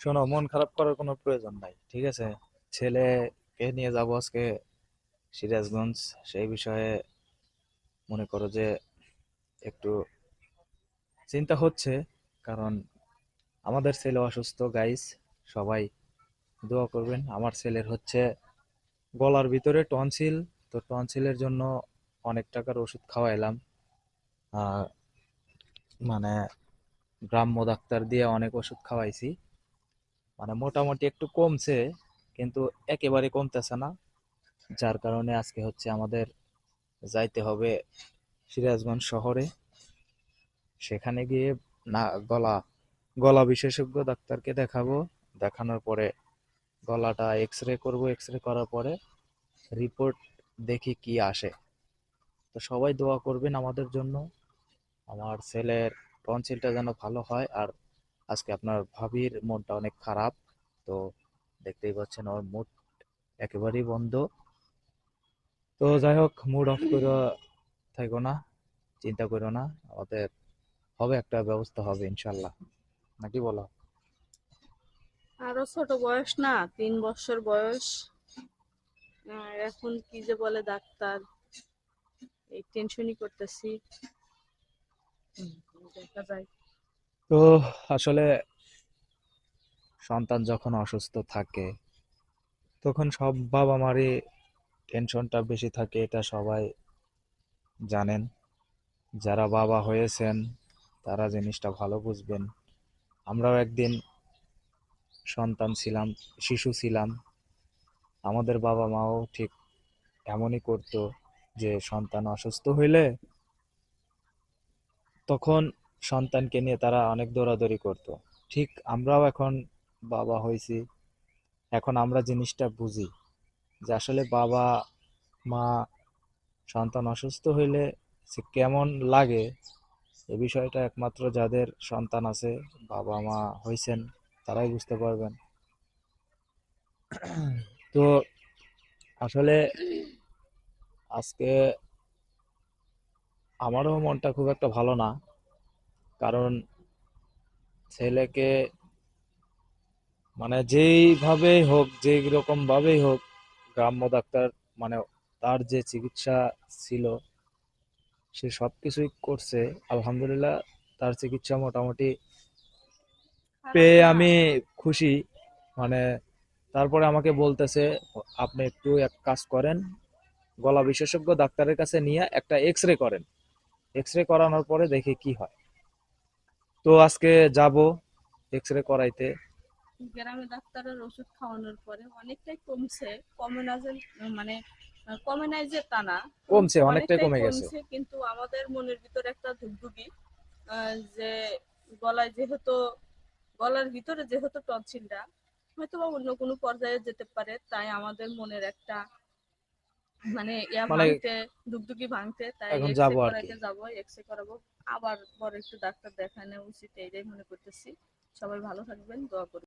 শোনো, মন খারাপ করার কোনো প্রয়োজন নাই, ঠিক আছে? ছেলেকে নিয়ে যাব আজকে সিরাজগঞ্জ, সেই বিষয়ে মনে করো যে একটু চিন্তা হচ্ছে, কারণ আমাদের ছেলে অসুস্থ গাইস সবাই দোয়া করবেন। আমার ছেলের হচ্ছে গলার ভিতরে টনসিল, তো টনসিলের জন্য অনেক টাকার ওষুধ খাওয়াইলাম। মানে গ্রাম্য ডাক্তার দিয়ে অনেক ওষুধ খাওয়াইছি। মানে মোটামুটি একটু কমছে, কিন্তু একেবারে কমতেছে না। যার কারণে আজকে হচ্ছে আমাদের যাইতে হবে সিরাজগঞ্জ শহরে। সেখানে গিয়ে না, গলা গলা বিশেষজ্ঞ ডাক্তারকে দেখাবো। দেখানোর পরে গলাটা এক্স রে করব। এক্স রে করার পরে রিপোর্ট দেখি কি আসে। তো সবাই দোয়া করবেন আমাদের জন্য। আমার ছেলের টনসিলটা যেন ভালো হয় আর আজকে আপনার ভাবির মনটা অনেক খারাপ। তো দেখতেই পাচ্ছেন ওর মুড একেবারেই বন্ধ। তো যাই হোক মুড অফ করে থাকো না, চিন্তা করো না আমাদের হবে একটা ব্যবস্থা হবে ইনশাল্লাহ নাকি বলো? আরও ছোট বয়স না, তিন বছর বয়স। এখন কি যে বলে ডাক্তার, এই টেনশনই করতেছি। দেখা যায় তো আসলে সন্তান যখন অসুস্থ থাকে, তখন সব বাবা মারই টেনশনটা বেশি থাকে, এটা সবাই জানেন। যারা বাবা হয়েছেন, তারা জিনিসটা ভালো বুঝবেন। আমরাও একদিন সন্তান ছিলাম, শিশু ছিলাম। আমাদের বাবা মাও ঠিক এমনই করতো যে, সন্তান অসুস্থ হইলে তখন সন্তানকে নিয়ে তারা অনেক দৌড়াদৌড়ি করতো। ঠিক আমরাও এখন বাবা হয়েছি। এখন আমরা জিনিসটা বুঝি যে আসলে বাবা, মা সন্তান অসুস্থ হইলে সে কেমন লাগে এ বিষয়টা একমাত্র যাদের সন্তান আছে, বাবা, মা হয়েছেন তারাই বুঝতে পারবেন। তো আসলে আজকে আমারও মনটা খুব একটা ভালো না। কারণ ছেলেকে মানে যেইভাবেই হোক যেই রকম ভাবেই হোক গ্রাম্য ডাক্তার মানে তার যে চিকিৎসা ছিল সে সব কিছুই করছে। আলহামদুলিল্লাহ তার চিকিৎসা মোটামুটি পেয়ে আমি খুশি। মানে তারপরে আমাকে বলতেছে আপনি একটু এক কাজ করেন গলা বিশেষজ্ঞ ডাক্তারের কাছে নিয়ে একটা এক্স রে করেন। এক্স রে করানোর পরে দেখে কি হয়। তো আজকে যাব এক্স রে করাইতে। গ্রামে ডাক্তারের ওষুধ খাওয়ানোর পরে অনেকটাই কমছে। কমে না যে মানে কমে নাই যে তা না। কমছে অনেকটাই কমে গেছে। কমছে কিন্তু আমাদের মনের ভিতরে একটা ধুকধুকি যে গলায় যেহেতু গলার ভিতরে যেহেতু টনসিলটা হয়তো বা অন্য কোনো পর্যায়ে যেতে পারে তাই আমাদের মনের একটা মানে ইয়া মানে ভাঙতে দুগদুগি ভাঙতে তাই এখন যাব আর কি। যাব এক্সরে করাবো। আবার পরে একটু ডাক্তার দেখানো উচিত এইটাই মনে করতেছি। সবাই ভালো থাকবেন দোয়া করবেন।